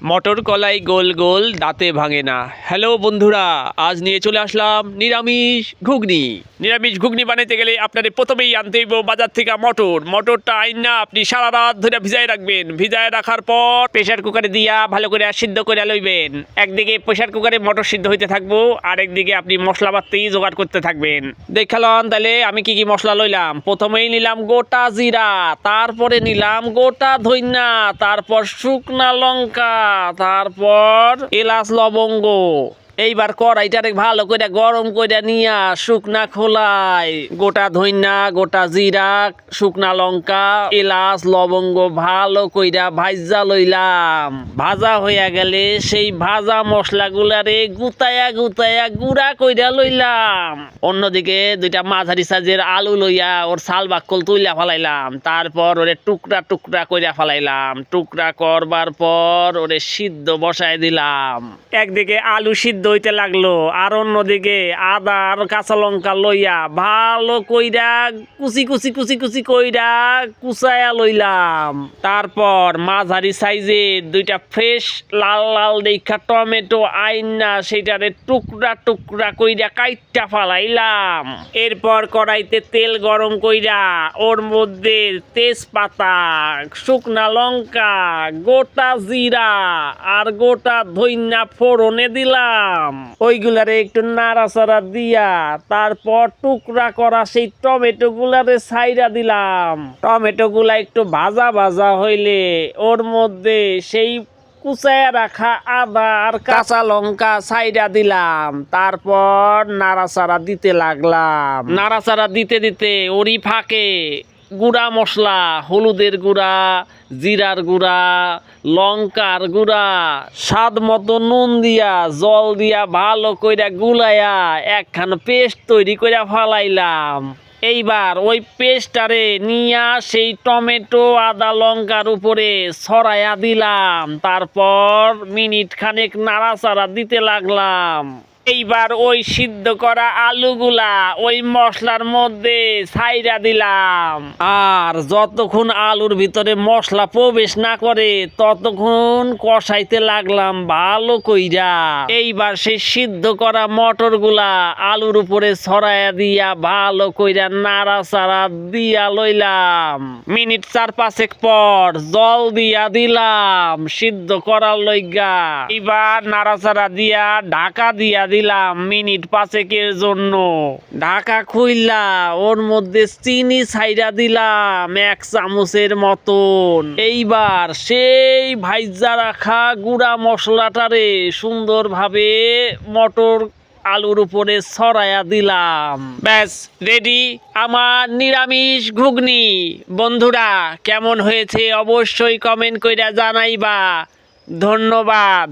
মটর কলাই গোল গোল দাঁতে ভাঙে না। হ্যালো বন্ধুরা, আজ নিয়ে চলে আসলাম নিরামিষ ঘুগনি। নিরামিষ ঘুগনি বানাইতে গেলে আপনাদের প্রথমেই আনতে হইব বাজার থেকে মটর। মটরটা আইন না, আপনি সারা রাত ধরে ভিজায় রাখবেন। ভিজায় রাখার পর প্রেশার কুকারে দিয়া ভালো করে সিদ্ধ করে লইবেন। একদিকে প্রেশার কুকারে মটর সিদ্ধ হইতে থাকব আর একদিকে আপনি মশলা বাত্তেই জোগাড় করতে থাকবেন। দেখালন তাহলে আমি কি কি মশলা লইলাম। প্রথমেই নিলাম গোটা জিরা, তারপরে নিলাম গোটা ধইনা তারপর শুকনা লঙ্কা তারপর এলাচ লবঙ্গ। এইবার কড়াইটারে ভালো করে গরম করে নিয়া শুকনা খোলাই। গোটা ধইনা গোটা জিরা শুকনা লঙ্কা, এলাচ, লবঙ্গ ভালো কইরা ভাজা লইলাম। ভাজা হইয়া গেলে সেই ভাজা মশলাগুলারে গুতায়া গুতায়া গুড়া কইরা লইলাম। অন্যদিকে দুইটা মাঝারি সাজের আলু লইয়া ওর সাল বাক্কল তুইলা ফালাইলাম। তারপর ওরে টুকরা টুকরা কইরা ফালাইলাম। টুকরা করবার পর ওরে সিদ্ধ বসায় দিলাম। একদিকে আলু সিদ্ধ হইতে লাগল। আর অন্যদিকে আদা আর কাঁচা লঙ্কা লইয়া ভালো কইরা কুচি কুচি কুচি কুচি কইরা কুচায়া লইলাম। তারপর মাঝারি সাইজের দুইটা ফ্রেশ লাল লাল দেখা টমেটো আইনা সেটারে টুকরা টুকরা কইরা কাইটটা ফালাইলাম। এরপর কড়াইতে তেল গরম কইরা ওর মধ্যে তেজপাতা, শুকনা লঙ্কা, গোটা জিরা আর গোটা ধইনা ফোড়নে দিলাম। ওইগুলারে একটু নাড়াচাড়া দিয়া তারপর টুকরা করা সেই টমেটো গুলারে সাইরা দিলাম। টমেটো গুলা একটু ভাজা ভাজা হইলে ওর মধ্যে সেই কুচায় রাখা আদা আর কাঁচা লঙ্কা সাইডা দিলাম। তারপর নাড়াচাড়া দিতে লাগলাম। নাড়াচাড়া দিতে দিতে ওরি ফাঁকে গুঁড়া মশলা, হলুদের গুঁড়া, জিরার গুঁড়া, লঙ্কার গুঁড়া, স্বাদ মতো নুন দিয়া, জল দিয়া ভালো কইরা গুলাইয়া একখান পেস্ট তৈরি কইরা ফালাইলাম। এইবার ওই পেস্টটারে নিয়া সেই টমেটো, আদা, লঙ্কার উপরে ছড়াইয়া দিলাম। তারপর মিনিট খানেক নাড়াচাড়া দিতে লাগলাম। এইবার ওই সিদ্ধ করা আলুগুলা ওই মশলার মধ্যে ছাইরা দিলাম। আর যতক্ষণ আলুর ভিতরে মশলা প্রবেশ না করে, ততক্ষণ কষাইতে লাগলাম ভালো কইরা। এইবার সেই সিদ্ধ করা মটরগুলা আলুর উপরে ছড়াইয়া দিয়া ভালো কইরা নাড়া নাড়াচাড়া দিয়া লইলাম। মিনিট চার পাঁচেক পর জল দিয়া দিলাম সিদ্ধ করার লইগা। এবার নাড়াচাড়া দিয়া ঢাকা দিয়া দিলাম মিনিট পাঁচেকের জন্য। ঢাকা খুইলা ওর মধ্যে চিনি ছাইরা দিলাম এক চামচের মতন। এইবার সেই ভাইজা রাখা গুঁড়া মশলাটারে সুন্দরভাবে মটর আলুর উপরে ছড়াইয়া দিলাম। ব্যাস, রেডি। আমার নিরামিষ ঘুগনি। বন্ধুরা, কেমন হয়েছে অবশ্যই কমেন্ট কইরা জানাইবা। ধন্যবাদ।